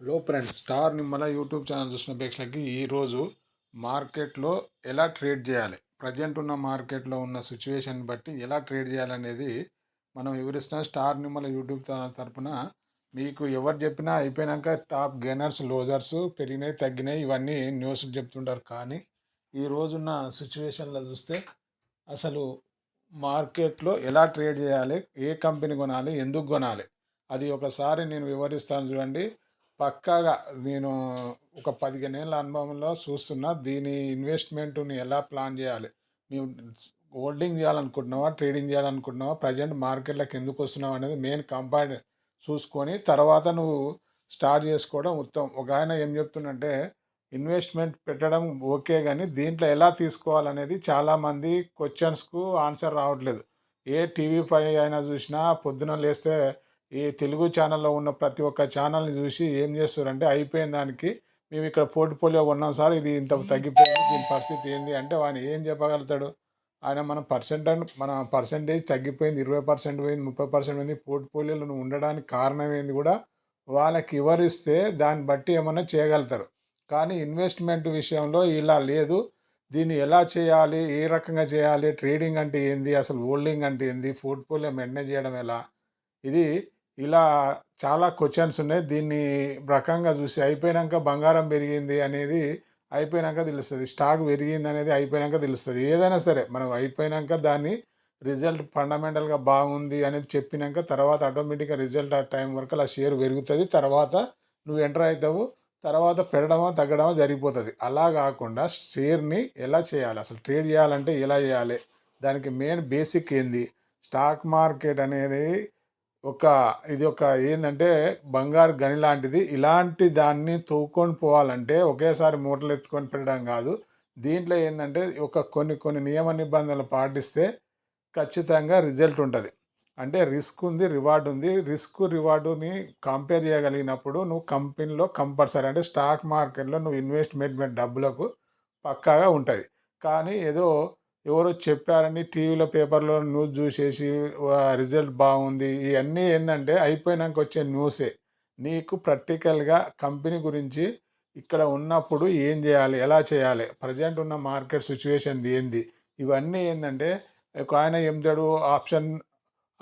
Hello friends Star Nimmala YouTube channel చూసిన ప్రేక్షలకి ఈరోజు మార్కెట్లో ఎలా ట్రేడ్ చేయాలి? ప్రజెంట్ ఉన్న మార్కెట్లో ఉన్న సిచ్యువేషన్ బట్టి ఎలా ట్రేడ్ చేయాలనేది మనం వివరిస్తున్న స్టార్ నిమ్మల యూట్యూబ్ ఛానల్ తరపున మీకు ఎవరు చెప్పినా అయిపోయినాక టాప్ గెనర్స్ లోజర్స్ పెరిగినాయి తగ్గినాయి ఇవన్నీ న్యూస్లు చెప్తుంటారు. కానీ ఈ రోజున్న సిచ్యువేషన్లో చూస్తే అసలు మార్కెట్లో ఎలా ట్రేడ్ చేయాలి? ఏ కంపెనీ కొనాలి? ఎందుకు కొనాలి? అది ఒకసారి నేను వివరిస్తాను చూడండి. పక్కాగా నేను ఒక పదిహేను ఏళ్ళ అనుభవంలో చూస్తున్నా దీని ఇన్వెస్ట్మెంట్ని ఎలా ప్లాన్ చేయాలి? మేము హోల్డింగ్ చేయాలనుకుంటున్నావా ట్రేడింగ్ చేయాలనుకుంటున్నావా ప్రజెంట్ మార్కెట్లోకి ఎందుకు వస్తున్నావు అనేది మెయిన్ కంపైన్ చూసుకొని తర్వాత నువ్వు స్టార్ట్ చేసుకోవడం ఉత్తమం. ఒక ఆయన ఏం చెప్తుందంటే ఇన్వెస్ట్మెంట్ పెట్టడం ఓకే కానీ దీంట్లో ఎలా తీసుకోవాలనేది చాలామంది క్వశ్చన్స్కు ఆన్సర్ రావట్లేదు. ఏ టీవీ ఫైవ్ అయినా చూసినా పొద్దున లేస్తే ఈ తెలుగు ఛానల్లో ఉన్న ప్రతి ఒక్క ఛానల్ని చూసి ఏం చేస్తారంటే అయిపోయిన దానికి మేము ఇక్కడ పోర్ట్ఫోలియో ఉన్నాం సార్ ఇది ఇంత తగ్గిపోయింది దీని పరిస్థితి ఏంది అంటే వాడిని ఏం చెప్పగలుగుతాడు? ఆయన మన పర్సెంట్ మన పర్సెంటేజ్ తగ్గిపోయింది ఇరవై పర్సెంట్ పోయింది ముప్పై పర్సెంట్ పోయింది పోర్ట్ఫోలియోలో ఉండడానికి కారణం ఏంది కూడా వాళ్ళకి వివరిస్తే దాన్ని బట్టి ఏమన్నా చేయగలుగుతారు. కానీ ఇన్వెస్ట్మెంట్ విషయంలో ఇలా లేదు. దీన్ని ఎలా చేయాలి ఏ రకంగా చేయాలి ట్రేడింగ్ అంటే ఏంది అసలు హోల్డింగ్ అంటే ఏంది పోర్ట్ఫోలియో మెయింటైన్ చేయడం ఎలా? ఇది ఇలా చాలా క్వశ్చన్స్ ఉన్నాయి. దీన్ని రకంగా చూసి అయిపోయినాక బంగారం పెరిగింది అనేది అయిపోయినాక తెలుస్తుంది. స్టాక్ పెరిగింది అనేది అయిపోయినాక తెలుస్తుంది. ఏదైనా సరే మనం అయిపోయినాక దాన్ని రిజల్ట్ ఫండమెంటల్గా బాగుంది అనేది చెప్పినాక తర్వాత ఆటోమేటిక్గా రిజల్ట్ ఆ టైం వరకు ఆ షేర్ పెరుగుతుంది. తర్వాత నువ్వు ఎంటర్ అవుతావు. తర్వాత పెరగడమో తగ్గడమో జరిగిపోతుంది. అలా కాకుండా షేర్ని ఎలా చేయాలి? అసలు ట్రేడ్ చేయాలంటే ఎలా చేయాలి? దానికి మెయిన్ బేసిక్ ఏంది? స్టాక్ మార్కెట్ అనేది ఒక ఇది ఒక ఏంటంటే బంగారు గని లాంటిది. ఇలాంటి దాన్ని తూకొని పోవాలంటే ఒకేసారి మూటలు ఎత్తుకొని పెట్టడం కాదు. దీంట్లో ఏంటంటే ఒక కొన్ని కొన్ని నియమ నిబంధనలు పాటిస్తే ఖచ్చితంగా రిజల్ట్ ఉంటుంది. అంటే రిస్క్ ఉంది రివార్డ్ ఉంది. రిస్క్ రివార్డుని కంపేర్ చేయగలిగినప్పుడు నువ్వు కంపెనీలో కంపల్సరీ అంటే స్టాక్ మార్కెట్లో నువ్వు ఇన్వెస్ట్మెంట్ డబ్బులకు పక్కాగా ఉంటుంది కానీ ఏదో ఎవరో చెప్పారని టీవీలో పేపర్లో న్యూస్ చూసేసి రిజల్ట్ బాగుంది. ఇవన్నీ ఏంటంటే అయిపోయినాక వచ్చే న్యూసే. నీకు ప్రాక్టికల్గా కంపెనీ గురించి ఇక్కడ ఉన్నప్పుడు ఏం చేయాలి ఎలా చేయాలి ప్రజెంట్ ఉన్న మార్కెట్ సిచ్యువేషన్ ఏంది ఇవన్నీ ఏంటంటే ఒక ఆయన చెప్తాడు ఆప్షన్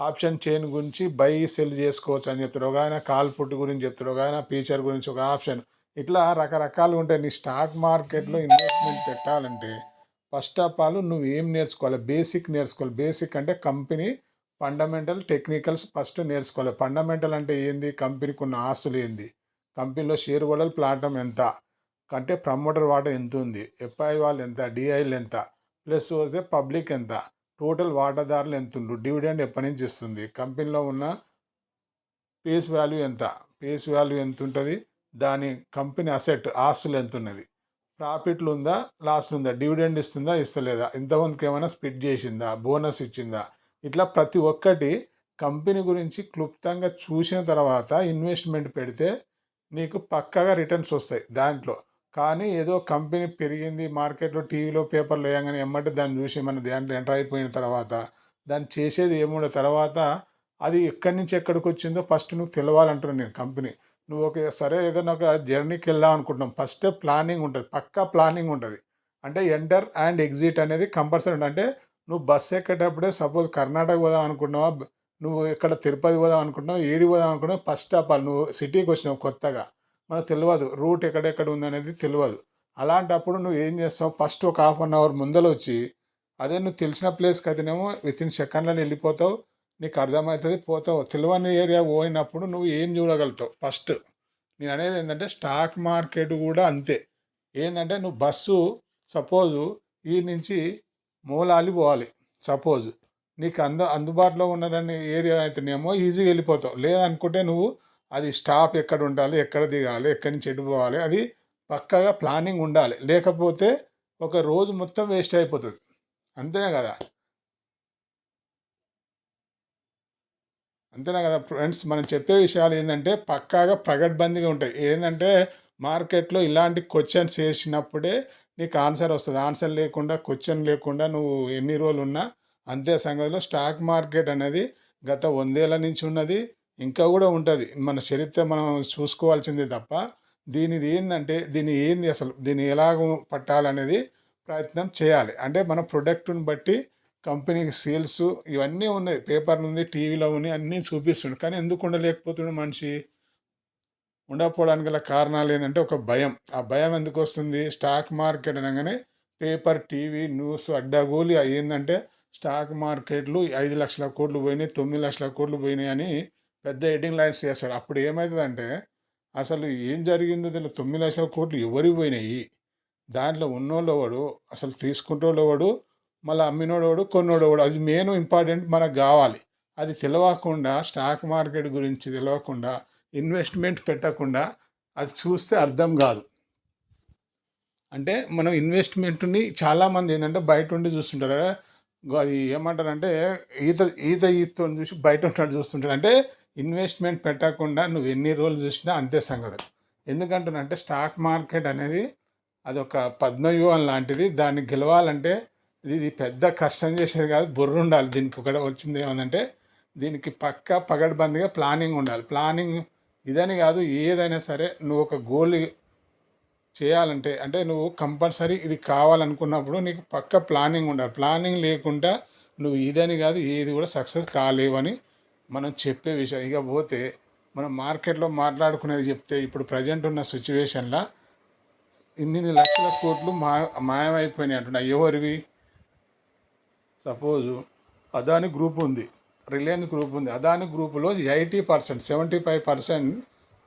ఆప్షన్ చైన్ గురించి బై సెల్ చేసుకోవచ్చు అని చెప్తాడు. ఒక ఆయన కాల్ పుట్ గురించి చెప్తాడు ఒక ఆయన ఫీచర్ గురించి ఒక ఆప్షన్. ఇట్లా రకరకాలు ఉంటాయి. నీ స్టాక్ మార్కెట్లో ఇన్వెస్ట్మెంట్ పెట్టాలంటే ఫస్ట్ ఆఫ్ ఆల్ నువ్వు ఏం నేర్చుకోవాలి? బేసిక్ నేర్చుకోవాలి. బేసిక్ అంటే కంపెనీ ఫండమెంటల్ టెక్నికల్స్ ఫస్ట్ నేర్చుకోవాలి. ఫండమెంటల్ అంటే ఏంది? కంపెనీకి ఉన్న ఆస్తులు ఏంది? కంపెనీలో షేర్ హోల్డర్ ప్లాటం ఎంత? అంటే ప్రమోటర్ వాటర్ ఎంత ఉంది? ఎఫ్ఐ వాళ్ళు ఎంత? డిఐలు ఎంత? ప్లస్ వస్తే పబ్లిక్ ఎంత? టోటల్ వాటాదారులు ఎంత ఉండు డివిడెండ్ ఎప్పటి నుంచి ఇస్తుంది? కంపెనీలో ఉన్న పేస్ వాల్యూ ఎంత? పేస్ వాల్యూ ఎంత ఉంటుంది? దాని కంపెనీ అసెట్ ఆస్తులు ఎంత ఉన్నది? ప్రాఫిట్లు ఉందా లాస్లు ఉందా డివిడెండ్ ఇస్తుందా? ఇస్తలేదా? ఇంతమందికి ఏమైనా స్ప్లిట్ చేసిందా? బోనస్ ఇచ్చిందా? ఇట్లా ప్రతి ఒక్కటి కంపెనీ గురించి క్లుప్తంగా చూసిన తర్వాత ఇన్వెస్ట్మెంట్ పెడితే నీకు పక్కగా రిటర్న్స్ వస్తాయి దాంట్లో. కానీ ఏదో కంపెనీ పెరిగింది మార్కెట్లో టీవీలో పేపర్లో వేయగానే ఎమ్మటే దాన్ని చూసి మన దాంట్లో ఎంటర్ అయిపోయిన తర్వాత దాన్ని చేసేది ఏముండే తర్వాత అది ఎక్కడి నుంచి ఎక్కడికి వచ్చిందో ఫస్ట్ నువ్వు తెలవాలంటున్నాను నేను కంపెనీ. నువ్వు ఒక సరే ఏదైనా ఒక జర్నీకి వెళ్దాం అనుకుంటున్నాం. ఫస్ట్ ప్లానింగ్ ఉంటుంది. పక్కా ప్లానింగ్ ఉంటుంది. అంటే ఎంటర్ అండ్ ఎగ్జిట్ అనేది కంపల్సరీ ఉంటుంది. అంటే నువ్వు బస్సు ఎక్కేటప్పుడే సపోజ్ కర్ణాటక పోదాం అనుకుంటున్నావా? నువ్వు ఇక్కడ తిరుపతి పోదాం అనుకుంటున్నావు? ఏడి పోదాం అనుకుంటున్నావు? ఫస్ట్ ఆఫ్ ఆల్ నువ్వు సిటీకి వచ్చినావు కొత్తగా. మనకు తెలియదు రూట్ ఎక్కడెక్కడ ఉందనేది తెలియదు అలాంటప్పుడు నువ్వు ఏం చేస్తావు? ఫస్ట్ ఒక హాఫ్ అన్ అవర్ ముందర వచ్చి అదే నువ్వు తెలిసిన ప్లేస్కి అయితేనేమో విత్ ఇన్ సెకండ్లో వెళ్ళిపోతావు. నీకు అర్థమవుతుంది పోతావు. తెలియని ఏరియా పోయినప్పుడు నువ్వు ఏం చూడగలుగుతావు? ఫస్ట్ నేను అనేది ఏంటంటే స్టాక్ మార్కెట్ కూడా అంతే. ఏంటంటే నువ్వు బస్సు సపోజు ఈ నుంచి మూలాలి పోవాలి. సపోజ్ నీకు అంద అందుబాటులో ఉన్నదాన్ని ఏరియా అయితేనేమో ఈజీగా వెళ్ళిపోతావు. లేదనుకుంటే నువ్వు అది స్టాప్ ఎక్కడ ఉండాలి ఎక్కడ దిగాలి ఎక్కడి నుంచి ఎటు పోవాలి అది పక్కగా ప్లానింగ్ ఉండాలి. లేకపోతే ఒక రోజు మొత్తం వేస్ట్ అయిపోతుంది. అంతేనే కదా? అంతేనా కదా? ఫ్రెండ్స్ మనం చెప్పే విషయాలు ఏంటంటే పక్కాగా ప్రగడ్బందీగా ఉంటాయి. ఏంటంటే మార్కెట్లో ఇలాంటి క్వశ్చన్స్ వేసినప్పుడే నీకు ఆన్సర్ వస్తుంది. ఆన్సర్ లేకుండా క్వశ్చన్ లేకుండా నువ్వు ఎన్ని రోజులు ఉన్నా అంతే సంగతిలో స్టాక్ మార్కెట్ అనేది గత వందేళ్ళ నుంచి ఉన్నది ఇంకా కూడా ఉంటుంది. మన చరిత్ర మనం చూసుకోవాల్సిందే తప్ప దీనిది ఏంటంటే దీని ఏంది అసలు? దీన్ని ఎలాగ పట్టాలనేది ప్రయత్నం చేయాలి. అంటే మన ప్రొడక్ట్ని బట్టి కంపెనీకి సేల్స్ ఇవన్నీ ఉన్నాయి. పేపర్లు ఉంది టీవీలో ఉన్నాయి అన్నీ చూపిస్తుండే. కానీ ఎందుకు ఉండలేకపోతుండే మనిషి? ఉండకపోవడానికి గల కారణాలు ఏంటంటే ఒక భయం. ఆ భయం ఎందుకు వస్తుంది? స్టాక్ మార్కెట్ అనగానే పేపర్ టీవీ న్యూస్ అడ్డగోలి ఏంటంటే స్టాక్ మార్కెట్లు ఐదు లక్షల కోట్లు పోయినాయి తొమ్మిది లక్షల కోట్లు పోయినాయి అని పెద్ద హెడ్డింగ్ లైన్స్ చేస్తాడు. అప్పుడు ఏమవుతుందంటే అసలు ఏం జరిగిందో తెలియదు. తొమ్మిది లక్షల కోట్లు ఎవరికి పోయినాయి? దాంట్లో ఉన్నోళ్ళు ఎవడు అసలు తీసుకుంటోళ్ళు ఎవడు మళ్ళీ అమ్మినోడోడు కొన్నోడోడు అది మెయిన్ ఇంపార్టెంట్ మనకు కావాలి. అది తెలియకుండా స్టాక్ మార్కెట్ గురించి తెలియకుండా ఇన్వెస్ట్మెంట్ పెట్టకుండా అది చూస్తే అర్థం కాదు. అంటే మనం ఇన్వెస్ట్మెంట్ని చాలామంది ఏంటంటే బయట ఉండి చూస్తుంటారు. అది ఏమంటారంటే ఈత ఈత ఈత చూసి బయట ఉంటాడు చూస్తుంటాడు అంటే ఇన్వెస్ట్మెంట్ పెట్టకుండా నువ్వు ఎన్ని రోజులు చూసినా అంతే సంగతి. ఎందుకంటున్నంటే స్టాక్ మార్కెట్ అనేది అదొక పద్మవ్యూహం లాంటిది. దాన్ని గెలవాలంటే ఇది పెద్ద కష్టం చేసేది కాదు. బుర్ర ఉండాలి. దీనికి ఒకటి వచ్చింది ఏమందంటే దీనికి పక్క పగడబందిగా ప్లానింగ్ ఉండాలి. ప్లానింగ్ ఇదని కాదు ఏదైనా సరే నువ్వు ఒక గోల్ చేయాలంటే అంటే నువ్వు కంపల్సరీ ఇది కావాలనుకున్నప్పుడు నీకు పక్క ప్లానింగ్ ఉండాలి. ప్లానింగ్ లేకుండా నువ్వు ఇదని కాదు ఏది కూడా సక్సెస్ కాలేవని మనం చెప్పే విషయం. ఇక పోతే మనం మార్కెట్లో మాట్లాడుకునేది చెప్తే ఇప్పుడు ప్రజెంట్ ఉన్న సిచ్యువేషన్లో ఇన్ని లక్షల కోట్లు మా మాయమైపోయినాయి అంటున్నా. ఎవరివి? సపోజు అదాని గ్రూప్ ఉంది రిలయన్స్ గ్రూప్ ఉంది. అదాని గ్రూపులో eighty percent seventy five percent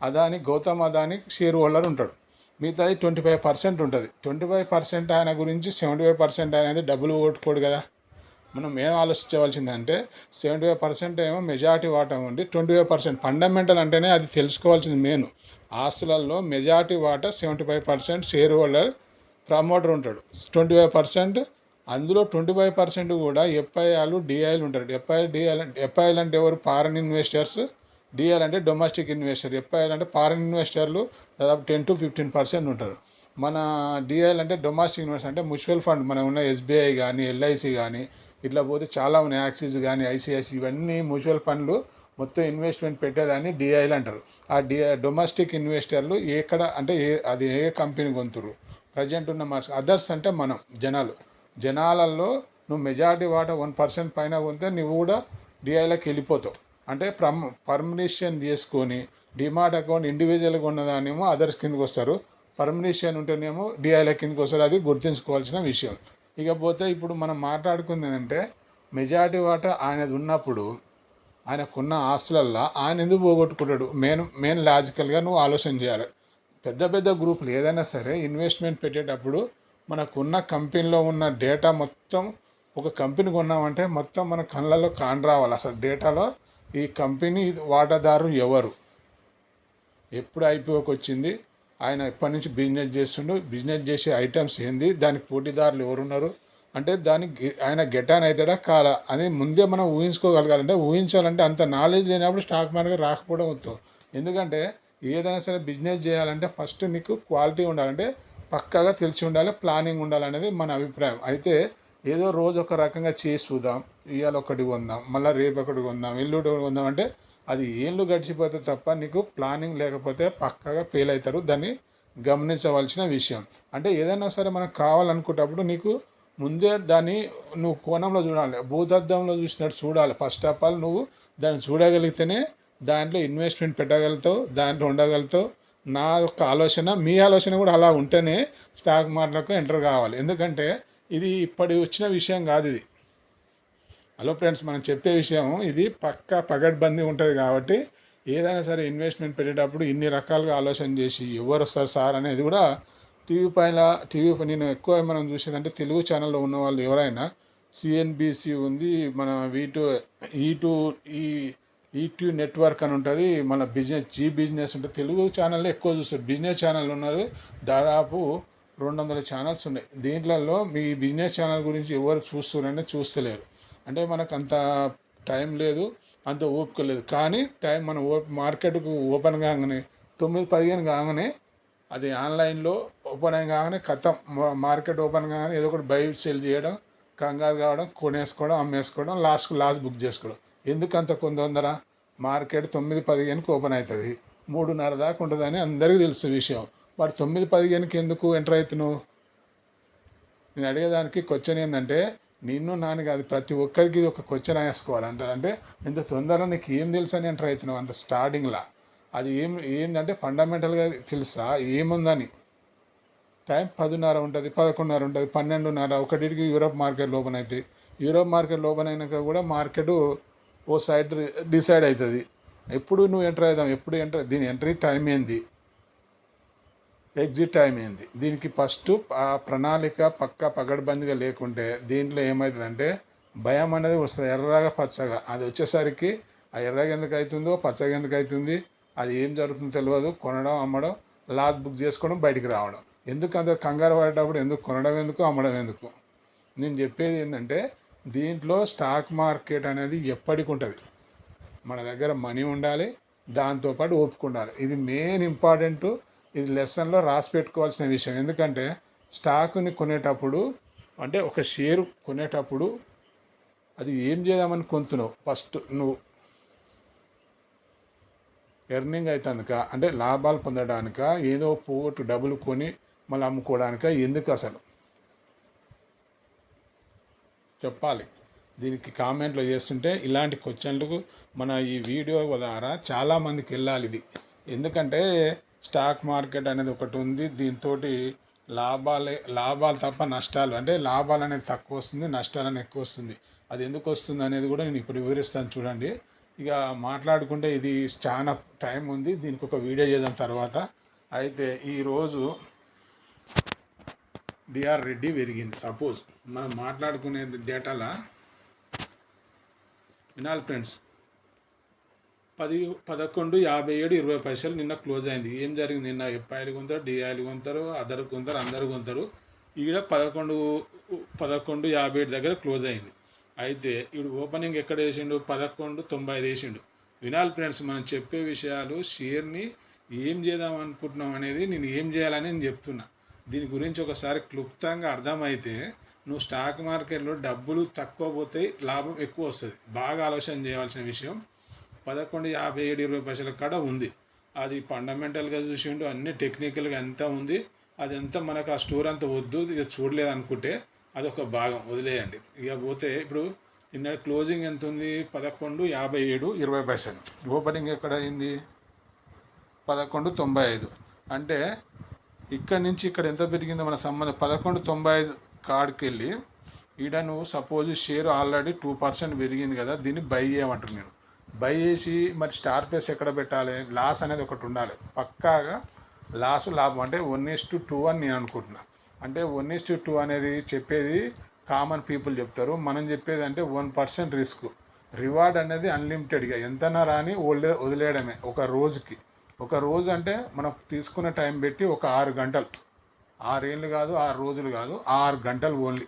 Adani Gautam Adani share holder ఉంటాడు. మిగతాది ట్వంటీ ఫైవ్ పర్సెంట్ ఉంటుంది. ట్వంటీ ఫైవ్ పర్సెంట్ ఆయన గురించి సెవెంటీ ఫైవ్ పర్సెంట్ అనేది డబ్బులు ఓట్టుకోడు కదా. మనం ఏం ఆలోచించవలసిందంటే సెవెంటీ ఫైవ్ పర్సెంట్ ఏమో మెజారిటీ వాటా ఉండి ట్వంటీ ఫైవ్ పర్సెంట్ ఫండమెంటల్ అంటేనే అది తెలుసుకోవాల్సింది మెయిన్. ఆస్తులలో మెజారిటీ వాటా seventy five percent share holder promoter ఉంటాడు. ట్వంటీ ఫైవ్ పర్సెంట్ అందులో ట్వంటీ ఫైవ్ పర్సెంట్ కూడా ఎఫ్ఐఆలు డిఐలు ఉంటారు. ఎఫ్ఐ డిఐలు ఎఫ్ఐఎల్ అంటే ఎవరు? ఫారెన్ ఇన్వెస్టర్స్ డిఎల్ అంటే డొమెస్టిక్ ఇన్వెస్టర్ ఎఫ్ఐఎల్ అంటే ఫారెన్ ఇన్వెస్టర్లు దాదాపు టెన్ టు ఫిఫ్టీన్ పర్సెంట్ ఉంటారు. మన డిఐఎల్ అంటే డొమెస్టిక్ ఇన్వెస్టర్ అంటే మ్యూచువల్ ఫండ్ మన ఉన్న ఎస్బీఐ కానీ ఎల్ఐసి కానీ ఇట్లా పోతే చాలా ఉన్నాయి. యాక్సిస్ కానీ ఐసిఐసి ఇవన్నీ మ్యూచువల్ ఫండ్లు మొత్తం ఇన్వెస్ట్మెంట్ పెట్టేదాన్ని డిఐలు అంటారు. ఆ డి డొమెస్టిక్ ఇన్వెస్టర్లు ఎక్కడ అంటే ఏ అది ఏ కంపెనీ కొంతురు ప్రజెంట్ ఉన్న మార్క్స్ అదర్స్ అంటే మనం జనాలు. జనాలలో నువ్వు మెజారిటీ వాటా వన్ పర్సెంట్ పైన ఉంటే నువ్వు కూడా డిఐలోకి వెళ్ళిపోతావు. అంటే ప్రమ్ పర్మిషన్ తీసుకొని డిమాట్ అకౌంట్ ఇండివిజువల్గా ఉన్నదానేమో అదర్స్ కిందకి వస్తారు. పర్మిషన్ ఉంటేనేమో డిఐల కిందకి వస్తారు. అది గుర్తుంచుకోవాల్సిన విషయం. ఇకపోతే ఇప్పుడు మనం మాట్లాడుకుంది ఏంటంటే మెజారిటీ వాటా ఆయనది ఉన్నప్పుడు ఆయనకున్న ఆస్తులల్లో ఆయన ఎందుకు పోగొట్టుకుంటాడు? మెయిన్ మెయిన్ లాజికల్గా నువ్వు ఆలోచన చేయాలి. పెద్ద పెద్ద గ్రూపులు ఏదైనా సరే ఇన్వెస్ట్మెంట్ పెట్టేటప్పుడు మనకున్న కంపెనీలో ఉన్న డేటా మొత్తం ఒక కంపెనీ కొన్నామంటే మొత్తం మన కళ్ళలో కాన్ రావాలి. అసలు డేటాలో ఈ కంపెనీ వాటాదారు ఎవరు? ఎప్పుడు ఐపీఓకి వచ్చింది? ఆయన ఎప్పటి నుంచి బిజినెస్ చేస్తుండు? బిజినెస్ చేసే ఐటమ్స్ ఏంది? దానికి పోటీదారులు ఎవరున్నారు? అంటే దానికి ఆయన గెటాన్ అవుతాడా కాదా? అని ముందే మనం ఊహించుకోగలగాలంటే ఊహించాలంటే అంత నాలెడ్జ్ లేనప్పుడు స్టాక్ మార్కెట్ రాకపోవడం వద్దు. ఎందుకంటే ఏదైనా సరే బిజినెస్ చేయాలంటే ఫస్ట్ నీకు క్వాలిటీ ఉండాలంటే పక్కాగా తెలిసి ఉండాలి ప్లానింగ్ ఉండాలనేది మన అభిప్రాయం. అయితే ఏదో రోజు ఒక రకంగా చేసి చూద్దాం ఇవాళ ఒకటి కొందాం మళ్ళీ రేపు ఒకటి కొందాం ఎల్లుండి కొందాం అంటే అది ఏళ్ళు గడిచిపోతే తప్ప నీకు ప్లానింగ్ లేకపోతే పక్కగా ఫెయిల్ అవుతారు. దాన్ని గమనించవలసిన విషయం. అంటే ఏదైనా సరే మనకు కావాలనుకున్నప్పుడు నీకు ముందే దాన్ని నువ్వు కోణంలో చూడాలి భూతద్దంలో చూసినట్టు చూడాలి. ఫస్ట్ ఆఫ్ ఆల్ నువ్వు దాన్ని చూడగలిగితేనే దాంట్లో ఇన్వెస్ట్మెంట్ పెట్టగలుగుతావు దాంట్లో ఉండగలుగుతావు. నా యొక్క ఆలోచన మీ ఆలోచన కూడా అలా ఉంటేనే స్టాక్ మార్కెట్కు ఎంటర్ కావాలి. ఎందుకంటే ఇది ఇప్పటి వచ్చిన విషయం కాదు ఇది. హలో ఫ్రెండ్స్ మనం చెప్పే విషయం ఇది పక్క పగడ్బందీ ఉంటుంది కాబట్టి ఏదైనా సరే ఇన్వెస్ట్మెంట్ పెట్టేటప్పుడు ఇన్ని రకాలుగా ఆలోచన చేసి ఎవరు వస్తారు సార్ అనేది కూడా టీవీ పైన టీవీ నేను ఎక్కువ మనం చూసేదంటే తెలుగు ఛానల్లో ఉన్న వాళ్ళు ఎవరైనా సిఎన్బిసి ఉంది మన వీ టూ ఈ టూ ఈ ఈట్యూ నెట్వర్క్ అని ఉంటుంది. మన బిజినెస్ జీ బిజినెస్ ఉంటుంది. తెలుగు ఛానల్లో ఎక్కువ చూస్తారు. బిజినెస్ ఛానల్ ఉన్నారు దాదాపు రెండు వందల ఛానల్స్ ఉన్నాయి. దీంట్లలో మీ బిజినెస్ ఛానల్ గురించి ఎవరు చూస్తున్నారనే చూస్తలేరు. అంటే మనకు అంత టైం లేదు. అంత ఓపిక లేదు. కానీ టైం మన ఓ మార్కెట్కు ఓపెన్ కాగానే తొమ్మిది పదిహేను కాగానే అది ఆన్లైన్లో ఓపెన్ అయ్యి కాగానే కథం. మార్కెట్ ఓపెన్ కాగానే ఏదో ఒకటి బై సెల్ చేయడం కంగారు కావడం కొనేసుకోవడం అమ్మేసుకోవడం లాస్ట్కు లాస్ట్ బుక్ చేసుకోవడం. ఎందుకంత కొందొందర మార్కెట్ తొమ్మిది పదిహేనుకి ఓపెన్ అవుతుంది మూడున్నర దాకా ఉంటుందని అందరికీ తెలుసు విషయం. మరి తొమ్మిది పదిహేనుకి ఎందుకు ఎంటర్ అవుతున్నావు నేను అడిగేదానికి క్వశ్చన్ ఏంటంటే నిన్ను నాన్న కాదు ప్రతి ఒక్కరికి ఇది ఒక క్వశ్చన్ వేసుకోవాలి అంటే ఇంత తొందరగా నీకు ఏం తెలుసు అని ఎంటర్ అవుతున్నావు అంత స్టార్టింగ్లో అది ఏం ఏంటంటే ఫండమెంటల్గా తెలుసా? ఏముందని? టైం పదిన్నర ఉంటుంది పదకొండున్నర ఉంటుంది పన్నెండున్నర ఒకటికి యూరోప్ మార్కెట్ ఓపెన్ అవుతాయి యూరోప్ మార్కెట్ ఓపెన్ అయినాక కూడా మార్కెట్ ఓ సైడ్ డిసైడ్ అవుతుంది ఎప్పుడు నువ్వు ఎంటర్ అవుదాం? ఎప్పుడు ఎంటర్ దీని ఎంట్రీ టైం ఏంది? ఎగ్జిట్ టైం ఏంది? దీనికి ఫస్ట్ ఆ ప్రణాళిక పక్క పగడబందిగా లేకుంటే దీంట్లో ఏమవుతుందంటే భయం అనేది వస్తుంది. ఎర్రగా పచ్చగా. అది వచ్చేసరికి ఆ ఎర్రగా ఎందుకు అవుతుందో పచ్చగా ఎందుకు అవుతుంది అది ఏం జరుగుతుందో తెలియదు కొనడం అమ్మడం లాస్ బుక్ చేసుకోవడం బయటికి రావడం. ఎందుకు అంత కంగారు పడేటప్పుడు ఎందుకు కొనడం ఎందుకు అమ్మడం ఎందుకు? నేను చెప్పేది ఏంటంటే దీంట్లో స్టాక్ మార్కెట్ అనేది ఎప్పటికి ఉంటుంది. మన దగ్గర మనీ ఉండాలి దాంతోపాటు ఓపిక ఉండాలి. ఇది మెయిన్ ఇంపార్టెంట్ ఇది లెసన్లో రాసి పెట్టుకోవాల్సిన విషయం. ఎందుకంటే స్టాక్ని కొనేటప్పుడు అంటే ఒక షేర్ కొనేటప్పుడు అది ఏం చేద్దామని కొంతున్నావు ఫస్ట్ నువ్వు ఎర్నింగ్ అవుతుందిక అంటే లాభాలు పొందడానిక? ఏదో పోగొట్టు డబ్బులు కొని మళ్ళీ అమ్ముకోవడానిక? ఎందుకు అసలు? చెప్పాలి. దీనికి కామెంట్లో చేస్తుంటే ఇలాంటి క్వశ్చన్లకు మన ఈ వీడియో ద్వారా చాలామందికి వెళ్ళాలి ఇది. ఎందుకంటే స్టాక్ మార్కెట్ అనేది ఒకటి ఉంది. దీంతో లాభాలే లాభాలు తప్ప నష్టాలు అంటే లాభాలు అనేది తక్కువ వస్తుంది నష్టాలు అనేది ఎక్కువ వస్తుంది. అది ఎందుకు వస్తుంది అనేది కూడా నేను ఇప్పుడు వివరిస్తాను చూడండి. ఇక మాట్లాడుకుంటే ఇది చాలా టైం ఉంది. దీనికి ఒక వీడియో చేద్దాం తర్వాత. అయితే ఈరోజు డిఆర్ రెడ్డి పెరిగింది. సపోజ్ మనం మాట్లాడుకునే డేటాలా? వినాలి ఫ్రెండ్స్ పది పదకొండు యాభై ఏడు ఇరవై పైసలు నిన్న క్లోజ్ అయింది. ఏం జరిగింది నిన్న? ఎఫ్ఐలు కొంటారు డిఐలు కొంటారు అదర్ కొంటారు అందరు కొంటారు ఈడ పదకొండు పదకొండు యాభై ఏడు దగ్గర క్లోజ్ అయింది. అయితే ఇప్పుడు ఓపెనింగ్ ఎక్కడ వేసిండు? పదకొండు తొంభై ఐదు వేసిండు. వినాలి ఫ్రెండ్స్ మనం చెప్పే విషయాలు షేర్ని ఏం చేద్దాం అనుకుంటున్నాం అనేది నేను ఏం చేయాలని నేను చెప్తున్నా. దీని గురించి ఒకసారి క్లుప్తంగా అర్థమైతే నువ్వు స్టాక్ మార్కెట్లో డబ్బులు తక్కువ పోతాయి లాభం ఎక్కువ వస్తుంది. బాగా ఆలోచన చేయవలసిన విషయం పదకొండు యాభై ఏడు ఇరవై పైసల కాడ ఉంది. అది ఫండమెంటల్గా చూసి ఉండు అన్ని టెక్నికల్గా ఎంత ఉంది అదంతా మనకు ఆ స్టోర్ అంతా వద్దు ఇక చూడలేదు అనుకుంటే అదొక భాగం వదిలేయండి. ఇక పోతే ఇప్పుడు నిన్న క్లోజింగ్ ఎంత ఉంది? పదకొండు యాభై ఏడు ఇరవై పైసలు. ఓపెనింగ్ ఎక్కడ అయింది? పదకొండు తొంభై ఐదు. అంటే ఇక్కడ నుంచి ఇక్కడ ఎంత పెరిగిందో మన సంబంధం పదకొండు తొంభై ఐదు కాడికి వెళ్ళి ఈడ నువ్వు suppose share already two percent పెరిగింది కదా దీన్ని బై చేయమంటారు నేను. బై చేసి మరి స్టార్ ప్లేస్ ఎక్కడ పెట్టాలి? లాస్ అనేది ఒకటి ఉండాలి. పక్కాగా లాస్ లాభం. అంటే వన్ ఇస్ టు టూ అని నేను అనుకుంటున్నా. అంటే వన్ ఇస్ టు టూ అనేది చెప్పేది కామన్ పీపుల్ చెప్తారు. మనం చెప్పేది అంటే వన్ పర్సెంట్ రిస్క్ రివార్డ్ అనేది అన్లిమిటెడ్గా ఎంతనా రాని వదిలే వదిలేయడమే. ఒక రోజుకి. ఒక రోజు అంటే మనం తీసుకున్న టైం పెట్టి ఒక ఆరు గంటలు. ఆరేళ్ళు కాదు ఆరు రోజులు కాదు ఆరు గంటలు ఓన్లీ.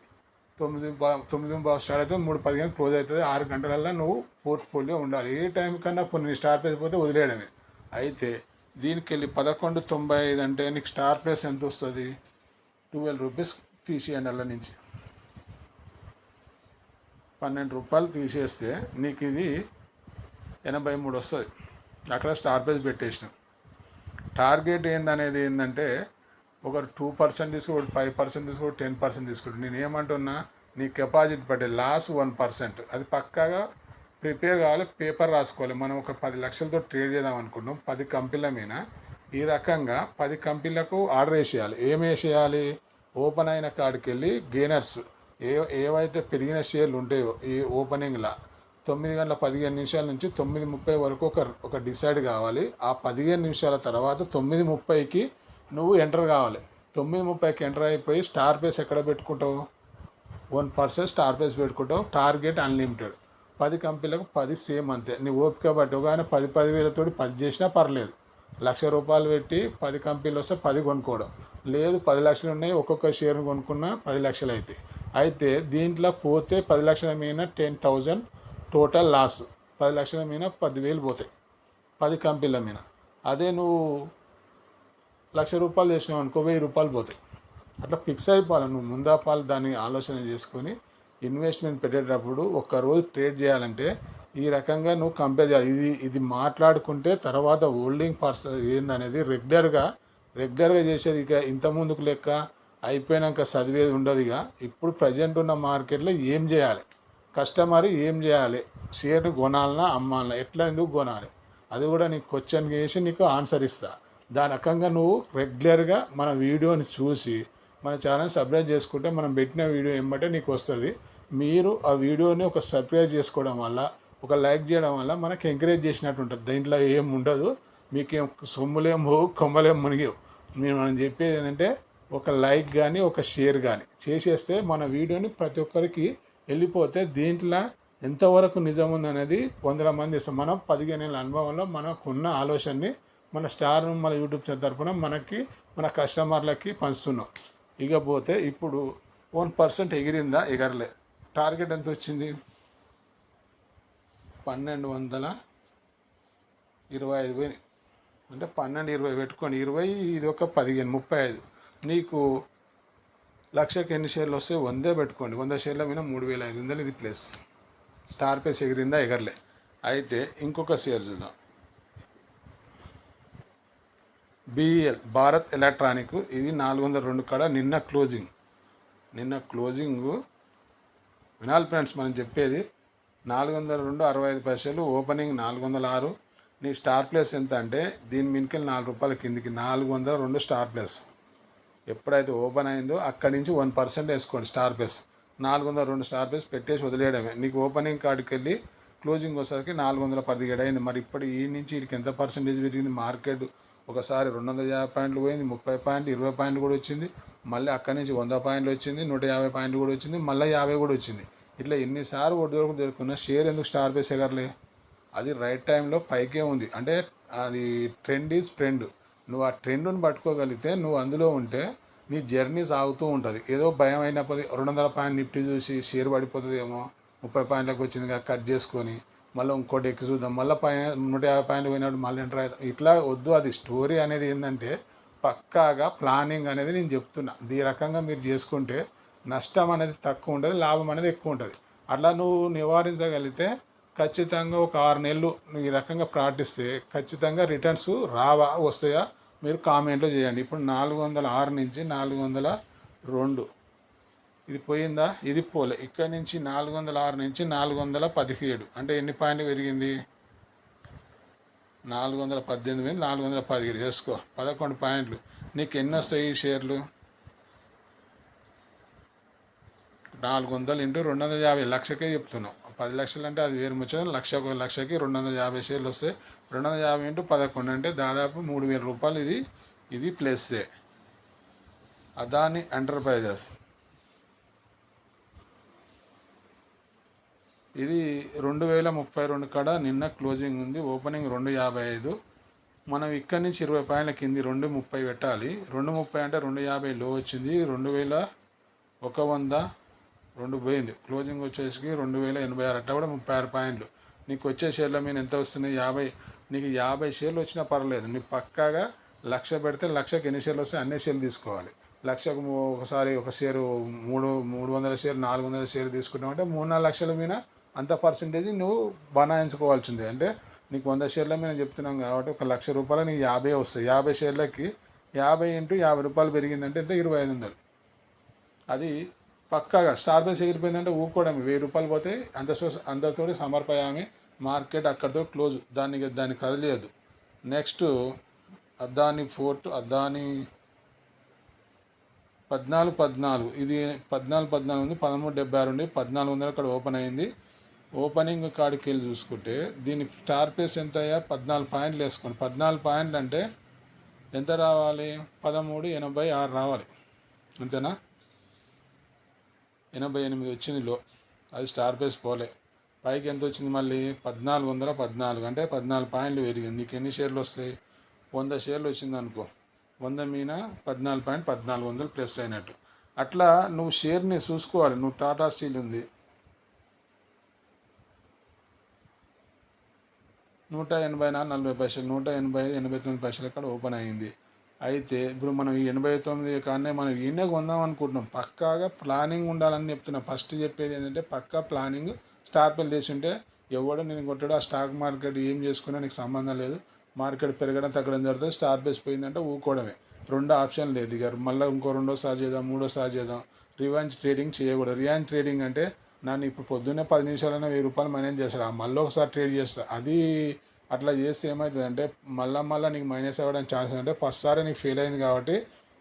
తొమ్మిది తొమ్మిది బాగా స్టార్ట్ అవుతుంది మూడు పదిహేను క్లోజ్ అవుతుంది. ఆరు గంటలల్లో నువ్వు పోర్ట్ఫోలియో ఉండాలి. ఏ టైం కన్నా కొన్ని స్టార్ ప్లేస్ పోతే వదిలేయడమే. అయితే దీనికి వెళ్ళి పదకొండు తొంభై ఐదు అంటే నీకు స్టార్ ప్లేస్ ఎంత వస్తుంది? ట్వెల్వ్ రూపీస్ తీసేయండి అలా నుంచి. పన్నెండు రూపాయలు తీసేస్తే నీకు ఇది ఎనభై మూడు వస్తుంది. అక్కడ స్టార్ ప్లేస్ పెట్టేసినాం. టార్గెట్ ఏందనేది ఏంటంటే ఒక టూ పర్సెంట్ తీసుకోడు ఫైవ్ పర్సెంట్ తీసుకో టెన్ పర్సెంట్ తీసుకోడు. నేను ఏమంటున్నా నీ కెపాసిటీ పట్టే లాస్ వన్ పర్సెంట్. అది పక్కాగా ప్రిపేర్ కావాలి పేపర్ రాసుకోవాలి. మనం ఒక పది లక్షలతో ట్రేడ్ చేద్దాం అనుకుంటున్నాం పది కంపెనీల మీద. ఈ రకంగా పది కంపెనీలకు ఆర్డర్ వేసేయాలి. ఏం వేసేయాలి? ఓపెన్ అయిన కాడికి వెళ్ళి గెయినర్స్. ఏ ఏవైతే పెరిగిన షేర్లు ఉంటాయో ఈ ఓపెనింగ్లో తొమ్మిది గంటల పదిహేను నిమిషాల నుంచి తొమ్మిది ముప్పై వరకు ఒక ఒక డిసైడ్ కావాలి. ఆ పదిహేను నిమిషాల తర్వాత తొమ్మిది ముప్పైకి నువ్వు ఎంటర్ కావాలి. తొమ్మిది ముప్పైకి ఎంటర్ అయిపోయి స్టార్ పేస్ ఎక్కడ పెట్టుకుంటావు? వన్ పర్సెంట్ స్టార్ పేస్ పెట్టుకుంటావు. Target unlimited. పది కంపెనీలకు పది సేమ్ అంతే. నీ ఓపిక బట్టి ఒక ఆయన పది పది వేలతోటి పది చేసినా పర్లేదు. లక్ష రూపాయలు పెట్టి పది కంపెనీలు వస్తే పది కొనుక్కోవడం. లేదు పది లక్షలు ఉన్నాయి ఒక్కొక్క షేర్ కొనుక్కున్నా పది లక్షలు అవుతాయి అయితే దీంట్లో పోతే పది లక్షల మీద టెన్ థౌజండ్ టోటల్ లాస్. పది లక్షల మీద పదివేలు పోతాయి. పది కంపెనీల మీద. అదే నువ్వు లక్ష రూపాయలు చేసినావు అనుకో వెయ్యి రూపాయలు పోతాయి. అట్లా ఫిక్స్ అయిపోవాలి. నువ్వు ముందాపాలు దాన్ని ఆలోచన చేసుకొని ఇన్వెస్ట్మెంట్ పెట్టేటప్పుడు ఒక్క రోజు ట్రేడ్ చేయాలంటే ఈ రకంగా నువ్వు కంపేర్ చేయాలి. ఇది ఇది మాట్లాడుకుంటే తర్వాత హోల్డింగ్ పర్సన్ ఏందనేది రెగ్యులర్గా రెగ్యులర్గా చేసేది ఇక ఇంత ముందుకు లెక్క అయిపోయినాక చదివేది ఉండదు ఇక. ఇప్పుడు ప్రజెంట్ ఉన్న మార్కెట్లో ఏం చేయాలి? కస్టమర్ ఏం చేయాలి? షేర్ కొనాలనా అమ్మాలనా? ఎట్లా ఎందుకు కొనాలి? అది కూడా నీకు క్వశ్చన్ చేసి నీకు ఆన్సర్ ఇస్తా. దాని రకంగా నువ్వు రెగ్యులర్గా మన వీడియోని చూసి మన ఛానల్ సబ్స్క్రైబ్ చేసుకుంటే మనం పెట్టిన వీడియో ఏమంటే నీకు వస్తుంది. మీరు ఆ వీడియోని ఒక సబ్స్క్రైబ్ చేసుకోవడం వల్ల ఒక లైక్ చేయడం వల్ల మనకి ఎంకరేజ్ చేసినట్టు ఉంటుంది. దీంట్లో ఏం ఉండదు. మీకేం సొమ్ములేమో కొమ్మలేం మునిగేవు. మేము మనం చెప్పేది ఏంటంటే ఒక లైక్ కానీ ఒక షేర్ కానీ చేసేస్తే మన వీడియోని ప్రతి ఒక్కరికి వెళ్ళిపోతే దీంట్లో ఎంతవరకు నిజం ఉందనేది వందల మంది ఇస్తాం. మనం పదిహేను ఏళ్ళ అనుభవంలో మనకున్న ఆలోచనని మన స్టార్ మన యూట్యూబ్ ఛానల్ తరపున మనకి మన కస్టమర్లకి పంచుతున్నాం. ఇకపోతే ఇప్పుడు వన్ పర్సెంట్ ఎగిరిందా? ఎగరలే. టార్గెట్ ఎంత వచ్చింది? పన్నెండు వందల ఇరవై ఐదు పోయి అంటే పన్నెండు ఇరవై పెట్టుకోండి ఇరవై ఇది ఒక పదిహేను ముప్పై ఐదు. నీకు లక్షకి ఎన్ని షేర్లు వస్తే వందే పెట్టుకోండి. వంద షేర్ల మీద మూడు వేల ఐదు వందలు ఇది ప్లస్. స్టార్ పేస్ ఎగిరిందా? ఎగరలే. అయితే ఇంకొక షేర్ చూద్దాం. BEL Bharat electronic. ఇది నాలుగు వందల రెండు కాడ నిన్న క్లోజింగ్. నిన్న క్లోజింగ్. వినాలి ఫ్రెండ్స్ మనం చెప్పేది నాలుగు వందల రెండు అరవై ఐదు పైసలు ఓపెనింగ్ నాలుగు వందల ఆరు. నీ స్టార్ ప్లేస్ ఎంత అంటే దీని మినికెళ్ళి నాలుగు రూపాయల కిందికి నాలుగు వందల రెండు స్టార్ ప్లేస్. ఎప్పుడైతే ఓపెన్ అయిందో అక్కడి నుంచి వన్ పర్సెంట్ వేసుకోండి స్టార్ ప్లేస్. నాలుగు వందల రెండు స్టార్ ప్లేస్ పెట్టేసి వదిలేయడమే. నీకు ఓపెనింగ్ కాడికి వెళ్ళి క్లోజింగ్ వచ్చేసరికి నాలుగు వందల పదిహేడు అయింది. మరి ఇప్పుడు ఈ నుంచి వీడికి ఎంత పర్సెంటేజ్ పెరిగింది? మార్కెట్ ఒకసారి రెండు వందల యాభై పాయింట్లు పోయింది ముప్పై పాయింట్లు ఇరవై పాయింట్లు కూడా వచ్చింది. మళ్ళీ అక్కడి నుంచి వంద పాయింట్లు వచ్చింది నూట యాభై పాయింట్లు కూడా వచ్చింది మళ్ళీ యాభై కూడా వచ్చింది. ఇట్లా ఎన్నిసార్లు ఒడిదొరకు దొరుకుతున్నా షేర్ ఎందుకు స్టార్ బేస్ ఎగరలే అది రైట్ టైంలో పైకే ఉంది. అంటే అది ట్రెండ్ ఈజ్ ట్రెండ్. నువ్వు ఆ ట్రెండ్ని పట్టుకోగలిగితే నువ్వు అందులో ఉంటే నీ జర్నీ సాగుతూ ఉంటుంది. ఏదో భయం అయినప్పుడు రెండు వందల పాయింట్ నిఫ్టీ చూసి షేర్ పడిపోతుందేమో ముప్పై పాయింట్లకు వచ్చింది కట్ చేసుకొని. మళ్ళీ ఇంకోటి ఎక్కి చూద్దాం. మళ్ళీ పైన నూట యాభై పాయింట్లు పోయినప్పుడు మళ్ళీ ఎంటర్ అవుతాం ఇట్లా వద్దు అది స్టోరీ అనేది ఏంటంటే పక్కాగా ప్లానింగ్ అనేది నేను చెప్తున్నా. ఈ రకంగా మీరు చేసుకుంటే నష్టం అనేది తక్కువ ఉంటుంది లాభం అనేది ఎక్కువ ఉంటుంది. అట్లా నువ్వు నివారించగలిగితే ఖచ్చితంగా ఒక ఆరు నెలలు నువ్వు ఈ రకంగా ప్రార్థిస్తే ఖచ్చితంగా రిటర్న్స్ రావా వస్తాయా? మీరు కామెంట్లో చేయండి. ఇప్పుడు నాలుగు వందల ఆరు నుంచి నాలుగు వందల రెండు ఇది పోయిందా? ఇది పోలే. ఇక్కడ నుంచి నాలుగు వందల ఆరు నుంచి నాలుగు వందల పదిహేడు అంటే ఎన్ని పాయింట్లు పెరిగింది? నాలుగు వందల పద్దెనిమిది మీద నాలుగు వందల పదిహేడు వేసుకో పదకొండు పాయింట్లు. నీకు ఎన్ని వస్తాయి ఈ షేర్లు? నాలుగు వందలు ఇంటూ రెండు వందల యాభై. లక్షకే చెప్తున్నావు. పది లక్షలు అంటే అది వేరు ముచ్చట. లక్ష ఒక లక్షకి రెండు వందల యాభై షేర్లు వస్తాయి. రెండు వందల యాభై ఇంటూ పదకొండు అంటే దాదాపు మూడు వేల రూపాయలు. ఇది ఇది ప్లస్సే అదాని ఎంటర్ప్రైజెస్. ఇది రెండు వేల ముప్పై రెండు కాడ నిన్న క్లోజింగ్ ఉంది. ఓపెనింగ్ రెండు యాభై ఐదు. మనం ఇక్కడి నుంచి ఇరవై పాయింట్ల కింది రెండు ముప్పై పెట్టాలి. రెండు ముప్పై అంటే రెండు యాభై లో వచ్చింది. రెండు వేల ఒక వంద రెండు పోయింది. క్లోజింగ్ వచ్చేసి రెండు వేల ఎనభై ఆరు అట్లా కూడా ముప్పై ఆరు పాయింట్లు. నీకు వచ్చే షేర్ల మీద ఎంత వస్తున్నాయి? యాభై. నీకు యాభై షేర్లు వచ్చినా పర్లేదు నీకు పక్కాగా లక్ష పెడితే లక్షకి ఎన్ని షేర్లు వస్తాయి? అన్ని షేర్లు తీసుకోవాలి. లక్షకు ఒకసారి ఒక షేరు మూడు మూడు వందల షేర్ నాలుగు వందల షేర్ తీసుకున్నామంటే మూడు నాలుగు లక్షల మీద అంత పర్సంటేజ్ నువ్వు బనాయించుకోవాల్సిందే. అంటే నీకు వంద షేర్ల మీద చెప్తున్నాం కాబట్టి ఒక లక్ష రూపాయలు నీకు యాభై వస్తాయి. యాభై షేర్లకి యాభై ఇంటూ యాభై రూపాయలు పెరిగిందంటే ఎంత? ఇరవై ఐదు వందలు. అది పక్కాగా స్టార్ బేస్ ఎగిరిపోయిందంటే ఊరుకోవడం వెయ్యి రూపాయలు పోతే అంత అందరితో సమర్పయామి. మార్కెట్ అక్కడితో క్లోజ్. దాన్ని దాన్ని కదలియదు నెక్స్ట్ అద్దాని ఫోర్ట్ అద్దాని పద్నాలుగు పద్నాలుగు. ఇది పద్నాలుగు పద్నాలుగు ఉంది. పదమూడు డెబ్బై ఆరు ఉండి పద్నాలుగు వందలు అక్కడ ఓపెన్ అయింది. ఓపెనింగ్ కాడికి వెళ్ళి చూసుకుంటే దీని స్టార్ పేస్ ఎంత అయ్యా పద్నాలుగు పాయింట్లు వేసుకోండి. పద్నాలుగు పాయింట్లు అంటే ఎంత రావాలి? పదమూడు ఎనభై ఆరు రావాలి. అంతేనా? ఎనభై ఎనిమిది వచ్చింది లో. అది స్టార్ పేస్ పోలే. పైకి ఎంత వచ్చింది మళ్ళీ? పద్నాలుగు వందల పద్నాలుగు. అంటే పద్నాలుగు పాయింట్లు పెరిగింది. నీకు ఎన్ని షేర్లు వస్తాయి? వంద షేర్లు వచ్చింది అనుకో. వంద మీన పద్నాలుగు పాయింట్ పద్నాలుగు వందలు ప్లస్ అయినట్టు. అట్లా నువ్వు షేర్ని చూసుకోవాలి. నువ్వు టాటా స్టీల్ ఉంది. నూట ఎనభై నాలుగు నలభై పైసలు నూట ఎనభై ఎనభై తొమ్మిది పైసలు ఇక్కడ ఓపెన్ అయింది. అయితే ఇప్పుడు మనం ఈ ఎనభై తొమ్మిది కానీ మనం ఈయనే కొందాం అనుకుంటున్నాం. పక్కాగా ప్లానింగ్ ఉండాలని చెప్తున్నా. ఫస్ట్ చెప్పేది ఏంటంటే పక్కా ప్లానింగ్ స్టార్ పిల్ చేసి ఉంటే ఎవడో నేను కొట్టాడు ఆ స్టాక్ మార్కెట్ ఏం చేసుకున్నా నీకు సంబంధం లేదు. మార్కెట్ పెరగడం తగ్గడం జరుగుతుంది స్టార్ బేస్ పోయిందంటే ఊకోవడమే. రెండో ఆప్షన్ లేదు ఇక. మళ్ళీ ఇంకో రెండోసారి చేద్దాం మూడోసారి చేద్దాం. రివాంచ్ ట్రేడింగ్ చేయకూడదు. రివాంచ్ ట్రేడింగ్ అంటే నన్ను ఇప్పుడు పొద్దున్నే పది నిమిషాలైనా వెయ్యి రూపాయలు మైనస్ చేస్తాడు ఆ మళ్ళీ ఒకసారి ట్రేడ్ చేస్తాడు అది అట్లా చేస్తే ఏమవుతుంది అంటే మళ్ళీ మళ్ళీ నీకు మైనస్ అవ్వడానికి ఛాన్స్ అంటే ఫస్ట్ సారి నీకు ఫెయిల్ అయింది కాబట్టి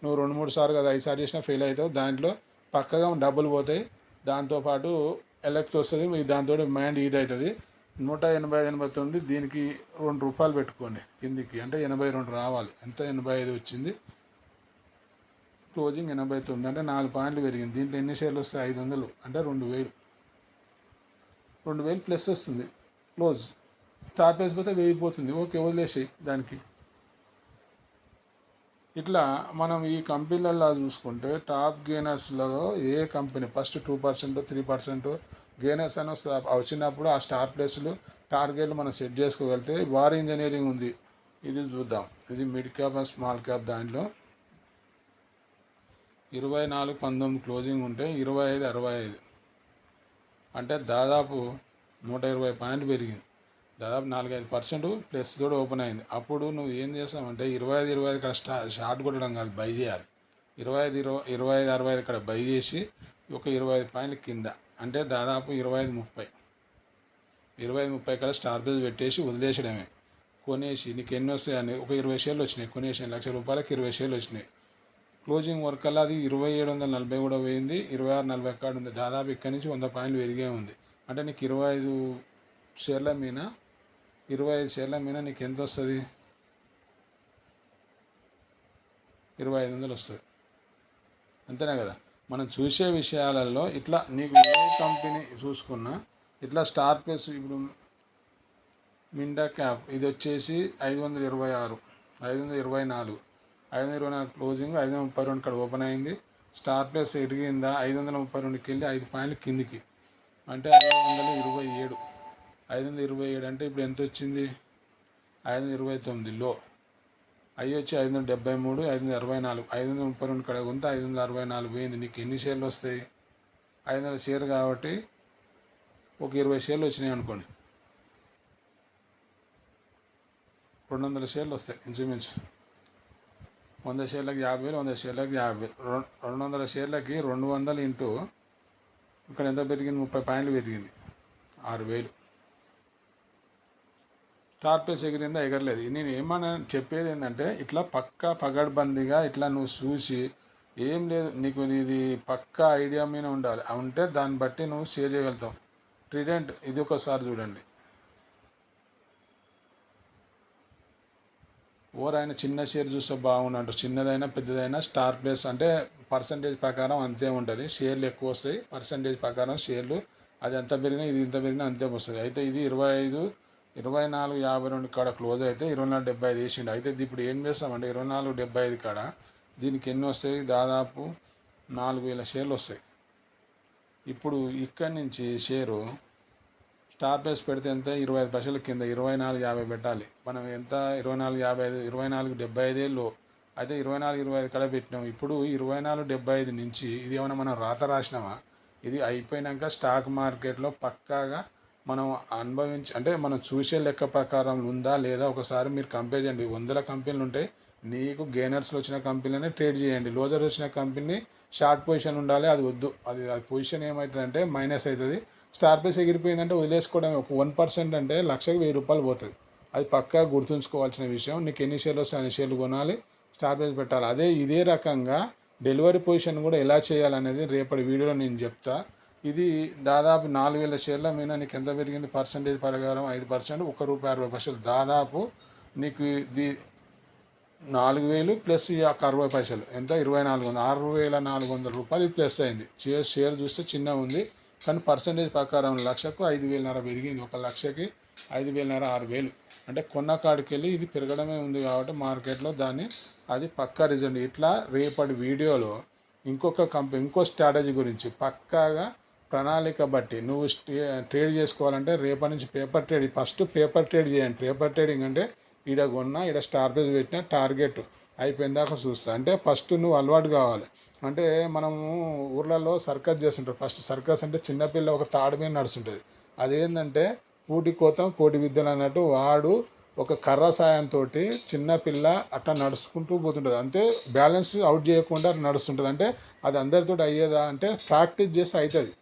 నువ్వు రెండు మూడు సార్లు కదా ఐదు సార్లు చేసినా ఫెయిల్ అవుతావు. దాంట్లో పక్కగా డబ్బులు పోతాయి. దాంతోపాటు ఎలక్ట్ వస్తుంది. మీకు దాంతో మైండ్ ఈడ్ అవుతుంది. నూట ఎనభై ఎనభై తొమ్మిది దీనికి రెండు రూపాయలు పెట్టుకోండి కిందికి. అంటే ఎనభై రెండు రావాలి. ఎంత? ఎనభై ఐదు వచ్చింది. క్లోజింగ్ ఎనభై తొమ్మిది. అంటే నాలుగు పాయింట్లు పెరిగింది. దీంట్లో ఎన్ని షేర్లు వస్తాయి? ఐదు వందలు. అంటే రెండు వేలు. రెండు వేలు ప్లస్ వస్తుంది. క్లోజ్. స్టార్ వేసిపోతే పోతే వెయ్యి పోతుంది. ఓకే వదిలేసి దానికి. ఇట్లా మనం ఈ కంపెనీలలో చూసుకుంటే టాప్ గెయినర్స్లో ఏ company first two percent three percent gainers అని వస్తుంది. వచ్చినప్పుడు ఆ స్టార్ ప్లేస్లు టార్గెట్లు మనం సెట్ చేసుకోగలిగితే వార్ ఇంజనీరింగ్ ఉంది. ఇది చూద్దాం. ఇది mid cap and small cap దాంట్లో ఇరవై నాలుగు పంతొమ్మిది క్లోజింగ్ ఉంటే ఇరవై ఐదు అరవై ఐదు. అంటే దాదాపు నూట ఇరవై పాయింట్లు పెరిగింది. దాదాపు నాలుగైదు పర్సెంట్ ప్లస్ కూడా ఓపెన్ అయింది. అప్పుడు నువ్వు ఏం చేస్తావంటే ఇరవై ఐదు ఇరవై ఐదు ఇక్కడ స్టా షార్ట్ కొట్టడం కాదు బై చేయాలి. ఇరవై ఐదు ఇరవై ఇరవై ఐదు అరవై ఐదు ఇక్కడ బై చేసి ఒక ఇరవై ఐదు పాయింట్ కింద అంటే దాదాపు ఇరవై ఐదు ముప్పై. ఇరవై ఐదు ముప్పై ఇక్కడ స్టార్ ప్రైజ్ పెట్టేసి వదిలేసడమే కొనేసి నీకు ఎన్ని వస్తాయని ఒక ఇరవై షేర్లు వచ్చినాయి. కొనేసి లక్ష రూపాయలకి ఇరవై షేర్లు వచ్చినాయి. క్లోజింగ్ వర్క్ అలా అది ఇరవై ఏడు వందల నలభై కూడా పోయింది ఇరవై ఆరు నలభై కాడ ఉంది దాదాపు ఇక్కడి నుంచి వంద పాయింట్లు పెరిగే ఉంది. అంటే నీకు ఇరవై ఐదు షేర్ల మీద ఇరవై ఐదు షేర్ల మీద నీకు ఎంత వస్తుంది? ఇరవై ఐదు వందలు వస్తుంది. అంతేనే కదా? మనం చూసే విషయాలలో ఇట్లా నీకు ఏ కంపెనీ చూసుకున్నా ఇట్లా స్టార్ ప్లస్ ఇప్పుడు మిండా క్యాప్ ఇది వచ్చేసి ఐదు వందల ఇరవై ఆరు ఐదు వందల ఇరవై నాలుగు. ఐదు వందల ఇరవై నాలుగు క్లోజింగ్ ఐదు వందల ముప్పై రెండు ఇక్కడ ఓపెన్ అయింది. స్టార్ ప్లస్ ఎరిగిందా? ఐదు వందల ముప్పై రెండుకి వెళ్ళి ఐదు పాయింట్లు కిందికి. అంటే ఐదు వందల ఇరవై ఏడు. ఐదు వందల ఇరవై ఏడు అంటే ఇప్పుడు ఎంత వచ్చింది? ఐదు వందల ఇరవై తొమ్మిది లో అవి వచ్చి ఐదు వందల డెబ్బై మూడు ఐదు వందల అరవై నాలుగు. ఐదు వందల ముప్పై రెండు కడగ కొంత ఐదు వందల అరవై నాలుగు పోయింది. నీకు ఎన్ని షేర్లు వస్తాయి? ఐదు వందల షేర్ కాబట్టి ఒక ఇరవై షేర్లు వచ్చినాయి అనుకోండి. రెండు వందల షేర్లు వస్తాయి ఇంచుమించు. వంద షేర్లకు యాభై వేలు వంద షేర్లకు యాభై వేలు. రెండు రెండు వందల షేర్లకి రెండు వందలు ఇంటూ ఇక్కడ ఎంత పెరిగింది? ముప్పై పాయింట్లు పెరిగింది. ఆరు వేలు. టార్పేస్ ఎగిరిందా? ఎగరలేదు. నేను ఏమన్నా చెప్పేది ఏంటంటే ఇట్లా పక్కా పగడ్బందీగా ఇట్లా నువ్వు చూసి ఏం లేదు నీకు ఇది పక్కా ఐడియా మీద ఉండాలి. ఉంటే దాన్ని బట్టి నువ్వు షేర్ చేయగలుగుతావు. ట్రిడెంట్ ఇది ఒకసారి చూడండి. ఓర్ ఆయన చిన్న షేర్ చూస్తే బాగున్నట్టు చిన్నదైనా పెద్దదైనా స్టార్ ప్లేస్ అంటే పర్సంటేజ్ ప్రకారం అంతే ఉంటుంది. షేర్లు ఎక్కువ వస్తాయి. పర్సంటేజ్ ప్రకారం షేర్లు అది ఎంత పెరిగినా ఇది ఇంత పెరిగినా అంతే వస్తుంది. అయితే ఇది ఇరవై ఐదు ఇరవై నాలుగు యాభై రెండు కాడ క్లోజ్ అయితే ఇరవై నాలుగు డెబ్బై ఐదు వేసిండు. అయితే ఇది ఇప్పుడు ఏం చేస్తామంటే ఇరవై నాలుగు డెబ్బై ఐదు కాడ దీనికి ఎన్ని వస్తాయి? దాదాపు నాలుగు వేల షేర్లు వస్తాయి. ఇప్పుడు ఇక్కడి నుంచి షేరు స్టార్ ప్రైస్ పెడితే ఎంత? ఇరవై ఐదు పైసలు కింద ఇరవై నాలుగు యాభై పెట్టాలి. మనం ఎంత? ఇరవై నాలుగు యాభై ఐదు ఇరవై నాలుగు డెబ్బై ఐదేళ్ళు. అయితే ఇరవై నాలుగు ఇరవై ఐదు కడ పెట్టినాం. ఇప్పుడు ఇరవై నాలుగు డెబ్బై ఐదు నుంచి ఇది ఏమైనా మనం రాత రాసినామా? ఇది అయిపోయినాక స్టాక్ మార్కెట్లో పక్కాగా మనం అనుభవించి అంటే మనం చూసే లెక్క ప్రకారం ఉందా లేదా ఒకసారి మీరు కంపేర్ చేయండి. వందల కంపెనీలు ఉంటాయి నీకు గెయినర్స్లో వచ్చిన కంపెనీలనే ట్రేడ్ చేయండి. లోజర్ వచ్చిన కంపెనీ షార్ట్ పొజిషన్ ఉండాలి అది వద్దు. అది అది పొజిషన్ ఏమవుతుందంటే మైనస్ అవుతుంది. స్టార్ ప్రైస్ ఎగిరిపోయిందంటే వదిలేసుకోవడం ఒక వన్ పర్సెంట్ అంటే లక్షకు వెయ్యి రూపాయలు పోతుంది. అది పక్కా గుర్తుంచుకోవాల్సిన విషయం. నీకు ఎన్ని షేర్లు వస్తాయి అన్ని షేర్లు కొనాలి స్టార్ ప్రైస్ పెట్టాలి. అదే ఇదే రకంగా డెలివరీ పొజిషన్ కూడా ఎలా చేయాలనేది రేపటి వీడియోలో నేను చెప్తా. ఇది దాదాపు నాలుగు వేల షేర్ల మీద నీకు ఎంత పెరిగింది? పర్సంటేజ్ ప్రకారం ఐదు పర్సెంట్ ఒక రూపాయి అరవై పైసలు. దాదాపు నీకు ఇది నాలుగు వేలు ప్లస్ ఒక అరవై పైసలు. ఎంత? ఇరవై నాలుగు వందలు. ఆరు వేల నాలుగు వందల రూపాయలు ఇది ప్లస్ అయింది. షేర్ షేర్ చూస్తే చిన్నగా ఉంది. కానీ పర్సంటేజ్ ప్రకారం లక్షకు ఐదు వేలన్నర పెరిగింది. ఒక లక్షకి ఐదు వేలన్నర ఆరు వేలు. అంటే కొన్న కాడికి వెళ్ళి ఇది పెరగడమే ఉంది కాబట్టి మార్కెట్లో దాన్ని అది పక్కా రిజల్ట్. ఇట్లా రేపటి వీడియోలో ఇంకొక కంపెనీ ఇంకో స్ట్రాటజీ గురించి పక్కాగా ప్రణాళిక బట్టి నువ్వు ట్రేడ్ చేసుకోవాలంటే రేపటి నుంచి paper trade first paper trade చేయండి. పేపర్ ట్రేడింగ్ అంటే ఈడ కొన్నా ఈడ స్టార్ ప్రైజ్ పెట్టిన టార్గెట్ అయిపోయిన దాకా చూస్తా. అంటే ఫస్ట్ నువ్వు అలవాటు కావాలి. అంటే మనము ఊర్లలో సర్కస్ చేస్తుంటారు. ఫస్ట్ సర్కస్ అంటే చిన్నపిల్ల ఒక తాడు మీద నడుస్తుంటుంది. అదేంటంటే పూటి కోతం కోటి విద్యలు అన్నట్టు వాడు ఒక కర్ర సాయంతో చిన్నపిల్ల అట్లా నడుచుకుంటూ పోతుంటుంది. అంటే బ్యాలెన్స్ అవుట్ చేయకుండా నడుస్తుంటుంది. అంటే అది అందరితో అయ్యేదా అంటే ప్రాక్టీస్ చేస్తే అవుతుంది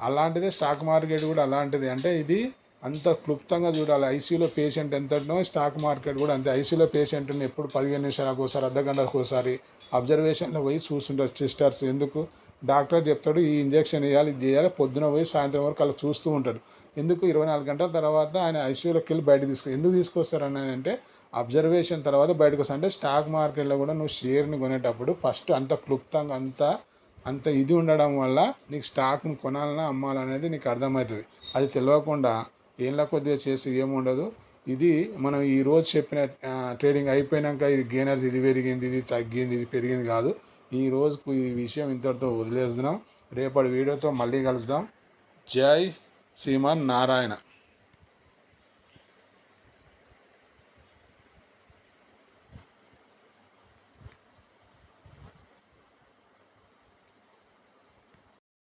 అలాంటిదే స్టాక్ మార్కెట్ కూడా అలాంటిది. అంటే ఇది అంత క్లుప్తంగా చూడాలి. ఐసీయూలో పేషెంట్ ఎంతనో స్టాక్ మార్కెట్ కూడా అంతే. ఐసీయూలో పేషెంట్ని ఎప్పుడు పదిహేను నిమిషాలకు ఒకసారి అర్ధ గంటకు ఒకసారి అబ్జర్వేషన్లో పోయి చూస్తుంటారు సిస్టర్స్. ఎందుకు? డాక్టర్ చెప్తాడు ఈ ఇంజెక్షన్ వేయాలి ఇది చేయాలి పొద్దున పోయి సాయంత్రం వరకు అలా చూస్తూ ఉంటాడు. ఎందుకు? ఇరవై నాలుగు గంటల తర్వాత ఆయన ఐసీయూలోకి వెళ్ళి బయట తీసుకు ఎందుకు తీసుకొస్తారు అనేది అంటే అబ్జర్వేషన్ తర్వాత బయటకు వస్తా అంటే స్టాక్ మార్కెట్లో కూడా నువ్వు షేర్ని కొనేటప్పుడు ఫస్ట్ అంత క్లుప్తంగా అంతా అంత ఇది ఉండడం వల్ల నీకు స్టాక్ని కొనాలన్నా అమ్మాలనేది నీకు అర్థమవుతుంది. అది తెలియకుండా ఏళ్ళ కొద్దిగా చేసి ఏముండదు. ఇది మనం ఈ రోజు చెప్పిన ట్రేడింగ్ అయిపోయినాక ఇది గేనర్స్ ఇది పెరిగింది ఇది తగ్గింది ఇది పెరిగింది కాదు. ఈ రోజుకు ఈ విషయం ఇంతటితో వదిలేస్తున్నాం. రేపటి వీడియోతో మళ్ళీ కలుద్దాం. జై శ్రీమాన్ నారాయణ